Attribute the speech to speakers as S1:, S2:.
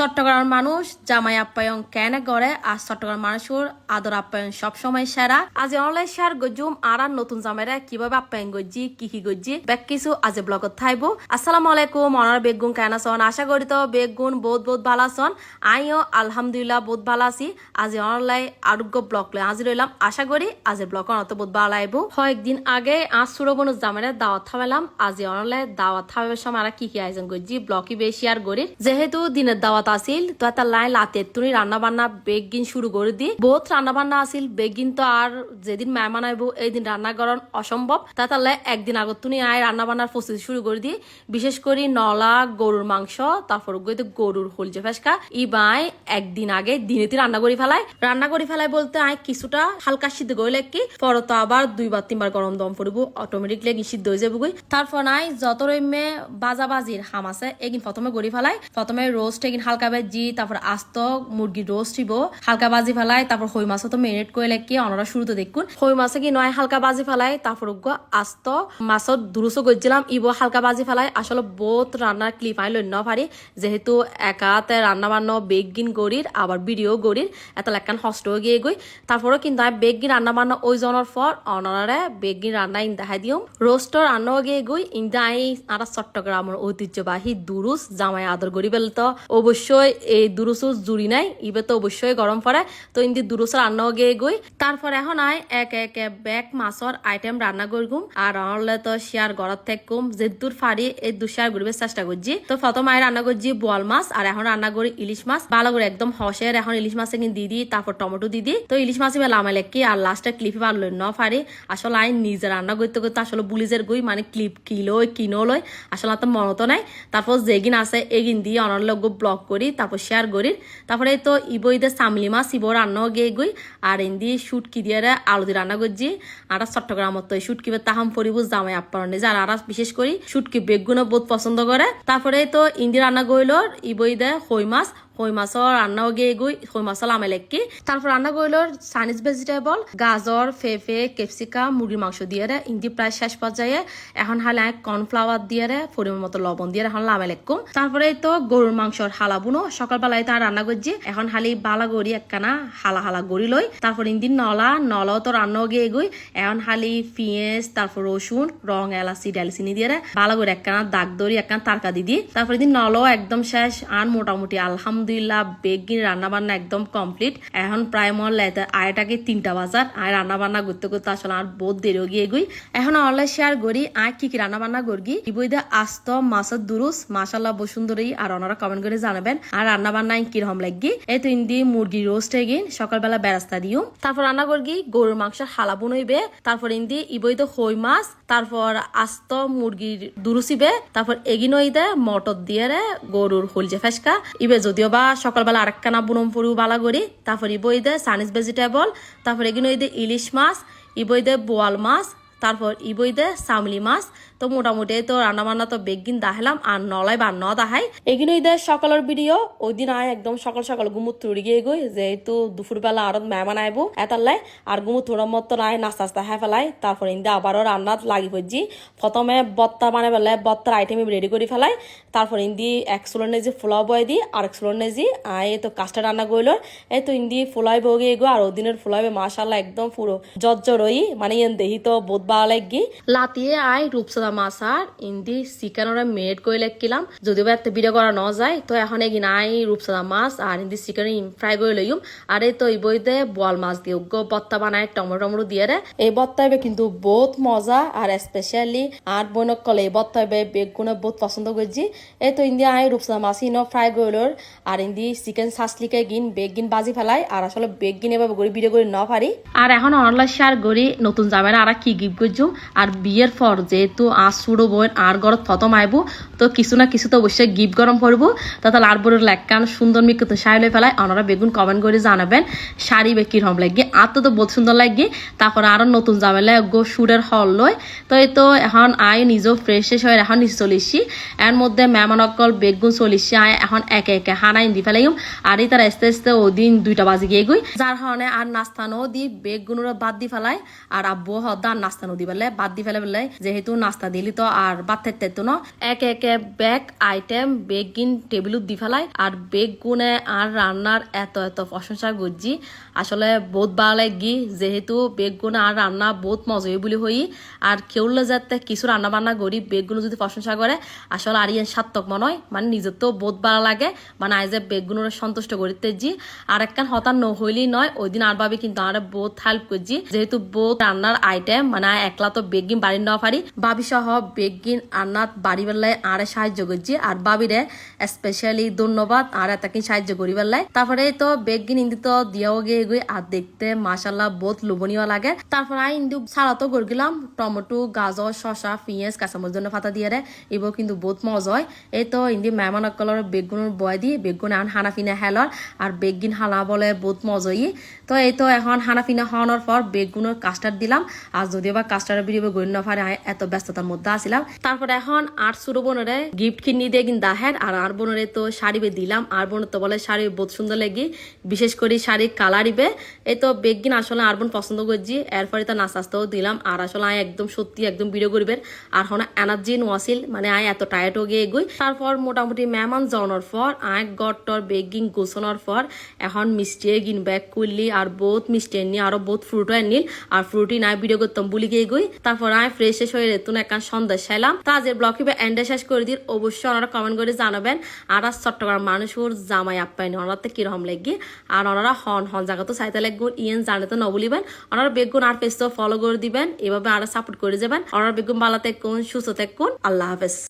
S1: চট্টগ্রামের মানুষ, জামাই আপ্যায়ন কেন করে, আর চট্টগ্রাম মানুষের আদর আপ্যায়ন সবসময় সেরা। আজ অনলাইন শেয়ার গজুম আর আর নতুন জামাইরা কীভাবে আপ্যায়ন গজ্জি কি কি গজ্জি বেক কিছু আজ ব্লগত থাইব। আসসালামু আলাইকুম, অনার বেগুন কেন আছন? আশা করি তো বেগুন বহুত বহুত ভালো আছন। আইও আলহামদুলিল্লাহ বহুত ভালো আছি। আজ অনলাইন আরোগ্য ব্লগ লই আজি রইলাম আশা করি আজ ব্লগ অনত বহুত ভালো আইব কয়েকদিন আগে আজ সুরবনু জামাইরা দাওয়াত থামাইলাম। আজি অনলাইন দাওয়াত থামাইবার সময় আর কি কি আয়োজন গজ্জি ব্লগই বেশি আর গরি যেহেতু দিনের দাওয়াত আছিল তো এটা লাই লাতে তুমি রান্না বান্না বেগিন শুরু করে দি বহুত রান্না বান্না আছিল বেগিন তো আর যেদিন মেহমান আইব এই দিন রান্না করার অসম্ভব। তা তাহলে একদিন আগত তুমি আয় রান্না বান্নার প্রস্তুতি শুরু করে দি বিশেষ করে নলা, গরুর মাংস, তারপর গইতে গরুর হলজে ফেসকা। ই বাই একদিন আগে দিনেতে রান্না করে ফেলাই রান্না করে ফেলাই বলতে আয় কিছুটা হালকা সিদ্ধ করে কি পরে তো আবার দুইবার, তিনবার গরম দম পড়ব অটোমেটিক লেগে সিদ্ধ হয়ে যাব গই। তারপর নাই যত রইমে বাজা বাজির হাম আছে, এগিন প্রথমে গড়ি ফেলাই প্রথমে রোস্ট এগিন হালকা ভাজি তারপর আস্ত মুরগি রোস্ট দিব। হালকা বাজি ফেলাই, তারপর হই মাছ তো মেরিনেট করে লেকি অনরা শুরুতে দেখুন। হই মাছে কি নয়, হালকা বাজি ফেলাই, তারপর গো আস্ত মাছত দুরুসো গজ্জিলাম, ইব হালকা বাজি ফেলাই। আসলে বহুত রান্নার ক্লিপ আই লন্য পারি, যেহেতু একাতে রান্না বান্না বেগিন গড়ির আবার ভিডিও গড়ির এত লেখান হস্ত গিয়ে গই। তারপরও কিন্তু আমি বেগিন রান্না বান্না ওই জনের পর অনরারে বেগিন রান্না ইন দেখাই দিও রোস্টর রান্না গিয়ে গই ইন্দা আই আর চট্টগ্রামের ঐতিহ্যবাহী দুরুস জামাই আদর গড়ি বেল তো অবশ্যই এই দুরুসু জুড়ি নাই, ইবে তো অবশ্যই গরম পড়ে। তো ইন্দি দুরুসর রান্না গিয়ে গই। তারপর এখন আই এক এক ব্যাগ মাছর আইটেম রান্না করগুম আর অনলে তো শেয়ার গড়ত থেকুম যে দূর ফাড়ি, এই দু শেয়ার করবে চেষ্টা করছি। তো প্রথম আই রান্না করছি বোয়াল মাছ, আর এখন রান্না করি ইলিশ মাছ। ভালো করে একদম হসের এখন ইলিশ মাছ দিয়ে দিই, তারপর টমেটো দিয়ে দিই। তো ইলিশ মাছ এবার লামাই লেখি, আর লাস্টে ক্লিপে ভালো ন ফাড়ি। আসলে আই নিজে রান্না করতে করতে আসলে বুলিজের গই মানে ক্লিপ কিলো কিনো লই আসলে তো মনত নাই। তারপর যেগিন আছে, এগিন দিয়ে অনার লগ ব্লক করি। তারপর শেয়ার করি। তারপরে তো ইবইদে সামলি মাছ, ইবো রান্না গিয়ে গই আর ইন্দি শুটকি দিয়ে আলু দিয়ে রান্না করছি। আর চট্টগ্রামত তো শুটকি তাহাম পরিব জামাই আপ্পার যার আর বিশেষ করি শুটকি বেগুনও বহুত পছন্দ করে। তারপরে তো ইন্দি রান্না গইল ইবইদে হই মাছ। হই মাছৰ ৰান্নাও গিয়ে গই হই মাছৰ আমেলেকি তারপর রান্না করল চাইনিজ ভেজিটেবল গাজর ফেফে ক্যাপসিকাম মুরগির মাংস দিয়ে রে ইন্দি প্রায় শেষ পর্যায়ে এখন হালে কর্নফ্লাওয়ার দিয়ে রে পরিমাণ মতো লবণ দিয়ে এখন লামে লেকুম তারপরে তো গরুর মাংসর হালা বুনো। সকালবেলায় তার রান্না করছি এখন হালি বালা গড়ি একখানা হালা হালা গড়ি লই তারপর ইন্দিন নলা, নলাও তো রান্নাও গিয়ে গই এখন হালি পেঁয়াজ তারপর রসুন রং এলাচি ডালচিনি দিয়ে রে বালা করে একখানা দাগ দড়ি একখানা তারকা দি দিই তারপর দিন নলাও একদম শেষ আর মোটামুটি আলহামদুলিল্লাহ বেগিন রান্না বান্না একদম কমপ্লিট এখন প্রায় লাইতে আয়টাকে তিনটা বাজার। আয় রান্না বান্না করতে করতে আসলে আর বহুত দেরি গিয়ে গই। এখন অনলাইন শেয়ার করি আয় কি কি রান্না বান্না করগি ইবইদে আস্ত, মাছের দুরুস মাসাল্লাহ বসুন্দরী আর ওনারা কমেন্ট করে জানাবেন, আর রান্না বান্না কীরকম লাগি এই তো ইন্দি মুরগি রোস্ট হয়ে এগিন সকালবেলা বেরাস্তা দিও। তারপর রান্না করগি গরুর মাংসের হালা বনইবে তারপর ইন্দি ইবইদে হই মাছ, তারপর আস্ত মুরগির দুরুসিবে তারপর এগিন ওইদে মটর দিয়ে রে গরুর হলজে ফেসকা। ইবে যদিও বা সকালবেলা আরেকখানা বুনম ফুরু বালা করি, তারপর ইবইদে সানিস ভেজিটেবল তারপর এগুলো ওইদে ইলিশ মাছ ইবইদে বোয়াল মাছ, তারপর ইবইদে সামলি মাছ তো মোটামুটি তো রান্না বান্না তো বেগিন দাহালাম, আর নলাই বা ন দাহাই। এগুলো ঈদের সকালের ভিডিও, ওই দিন আয় একদম সকাল সকাল গুমুত তুড়ি গিয়ে গই যেহেতু দুপুরবেলা আরত মেহমান আইবো এতাল্লাই আর গুমুত তুড়ার মতো নাই, নাস্তা আস্তা হ্যাঁ ফেলাই, তারপর ইন্দা আবারও রান্নাত লাগি পড়ছি। প্রথমে বত্তা মানে বেলায় বত্তার আইটেম রেডি করে ফেলাই, তারপর ইন্দি এক সুলন নেজি ফুলাও বয় দি, আর এক সুলন নেজি আয় তো কাস্টা রান্না করল এই তো ইন্দি ফুলাই বগে গো, আর ওই ওদিনের ফুলাইবে মাশাল্লাহ একদম পুরো জজ্জর ওই মানে দেহি তো বোধ বা লাগি। লাতিয়ে আয় রূপসদা মাছ আর ইন্দি চিকেন ওরা মেড করে লেখিলাম। যদিও বা এত ভিডিও করা ন যায় তো এখন এগিন আই রূপসদা মাছ আর ইন্দি চিকেন ফ্রাই করে লইম আর এই তো এই বইতে বল মাছ দিয়ে গো বত্তা বানায় টমেটো টমেটো দিয়ে রে এই বত্তা কিন্তু বহুত মজা আর স্পেশালি আর বইনক কলে এই বত্তা বেগুনে বহুত পছন্দ করছি এই তো ইন্দি আই রূপসদা মাছ ইনো ফ্রাই করলোর আর ইন্দি চিকেন সাসলিকে গিন বেগিন বাজি ফেলাই আর আসলে বেগিন এবার গড়ি ভিডিও করে ন পারি আর এখন অনলাইন শেয়ার করি নতুন না আর কি গিফট করছুম আর বিয়ের পর যেহেতু আজ শুরু বই আর ঘরত প্রথম আইব তো কিছু না কিছু তো অবশ্যই গিফট গরম করব তাহলে আর বড় লেখান সুন্দর মিকে শাড়ি লই ফেলাই ওনারা বেগুন কমেন্ট করে জানাবেন, শাড়ি বে কীরকম লাগে। আর তো তো বহুত সুন্দর লাগে। তারপর আরও নতুন যাবেলে গো সুরের হল লয়। তো এই তো এখন আই নিজেও ফ্রেশ হয়ে, এখন নিচে চলিছি এর মধ্যে মেহমান অকল বেগুন চলিছি আয় এখন একে একে হানাই দি ফেলাইম। আর এই তার আস্তে আস্তে ওদিন দুইটা বাজে গিয়ে গই। যার কারণে আর নাস্তানো দি বেগুনের বাদ দি ফেলাই আর আব্বু হদ্দা আর নাস্তানো দি ফেলে বাদ দি ফেলে ফেলে যেহেতু নাস্তা ভাতটা দিলি তো, আর ভাত থাকতে তো না। একে একে ব্যাগ আইটেম বেগ গিন টেবিলত দি ফেলাই। আর বেগ গুনে আর রান্নার এত এত প্রশংসা করছি। আসলে বহুত ভালো লাগি, যেহেতু বেগ গুনে আর রান্না বহুত মজা হই বলি হই। আর কেউলে যাতে কিছু রান্না বান্না করি বেগগুলো যদি প্রশংসা করে, আসলে আর ইয়ে সার্থক মনে হয়। মানে নিজের তো বহুত ভালো লাগে। মানে আই যে বেগগুলোর সন্তুষ্ট করিতে জি। আর একখান হতার ন হইলেই নয়, ওই দিন আর ভাবে কিন্তু আর বহুত হেল্প করছি। যেহেতু বহুত রান্নার আইটেম মানে একলা তো বেগিন বাড়ি নেওয়া পারি। সহ বেগিন রান্নার বাড়ি বেলায় আরে সাহায্য করছি। আর বাবিরে স্পেশালি ধন্যবাদ, আর এতকিন সাহায্য করি বেলায় তারপরে তো বেগিন ইন্দি তো দিয়াও গিয়ে গই আর দেখতে মাসাল্লাহ বহুত লোভনীয় লাগে। তারপর আই ইন্দু সালাতো করে গেলাম টমেটো, গাজর, শসা, পিঁয়াজ, কাঁচামরিচ জন্য পাতা দিয়ে রে এবার কিন্তু বহুত মজা হয়। এই তো ইন্দি মেহমান অকলর বেগুনের বয় দিয়ে বেগুন এখন হানা ফিনা হেলর, আর বেগিন হালা বলে বহুত মজা ই তো এই তো এখন হানা ফিনা হওয়ানোর পর বেগুনের কাস্টার্ড দিলাম, আর যদিও বা গড়ি না পারে আয় এত ব্যস্ততার মধ্যে আসিলাম। তারপর এখন আর সুরো বোনরে গিফট কিনি দিয়ে কিন্তু দাহের আর আর বোনরে তো শাড়ি বে দিলাম। আর বোন তো বলে শাড়ি বহুত সুন্দর লাগি। বিশেষ করে শাড়ির কালার ইবে এই তো বেগিন আসলে আর বোন পছন্দ করছি। এরপরে তো নাচ আসতেও দিলাম। আর আসলে আয় একদম সত্যি একদম ভিডিও করবেন আর হন এনার্জি নোয়াছিল মানে আয় এত টায়ার্ড হয়ে গিয়ে এগুই। তারপর মোটামুটি মেহমান যাওয়ানোর পর, আয় গট্টর বেগিং গোছানোর পর, এখন মিষ্টি গিন ব্যাগ করলি আর বহুত মিষ্টি এনে আরও বহুত ফ্রুটও এনিল আর ফ্রুটি নাই ভিডিও করতাম বুলি গিয়ে গই তারপর আয় ফ্রেশ শেষ হয়ে রেতুন একটা সন্দেশ চাইলাম তা আজের ব্লগ হিবে এন্ডে শেষ করে দিন, অবশ্যই ওনারা কমেন্ট করে জানাবেন। আর আজ চট্টগ্রাম মানুষের জামাই আপ্যায়ন। ওনারা তো কীরকম লাগবে আর ওনারা হন হন জায়গা তো চাইতে লাগবেন ইয়েন জানে তো নবলিবেন ওনারা বেগুন আর পেজ ফলো করে দিবেন। এভাবে আরও সাপোর্ট করে যাবেন। ওনারা বেগুন ভালো থাকুন, সুস্থ থাকুন। আল্লাহ হাফেজ।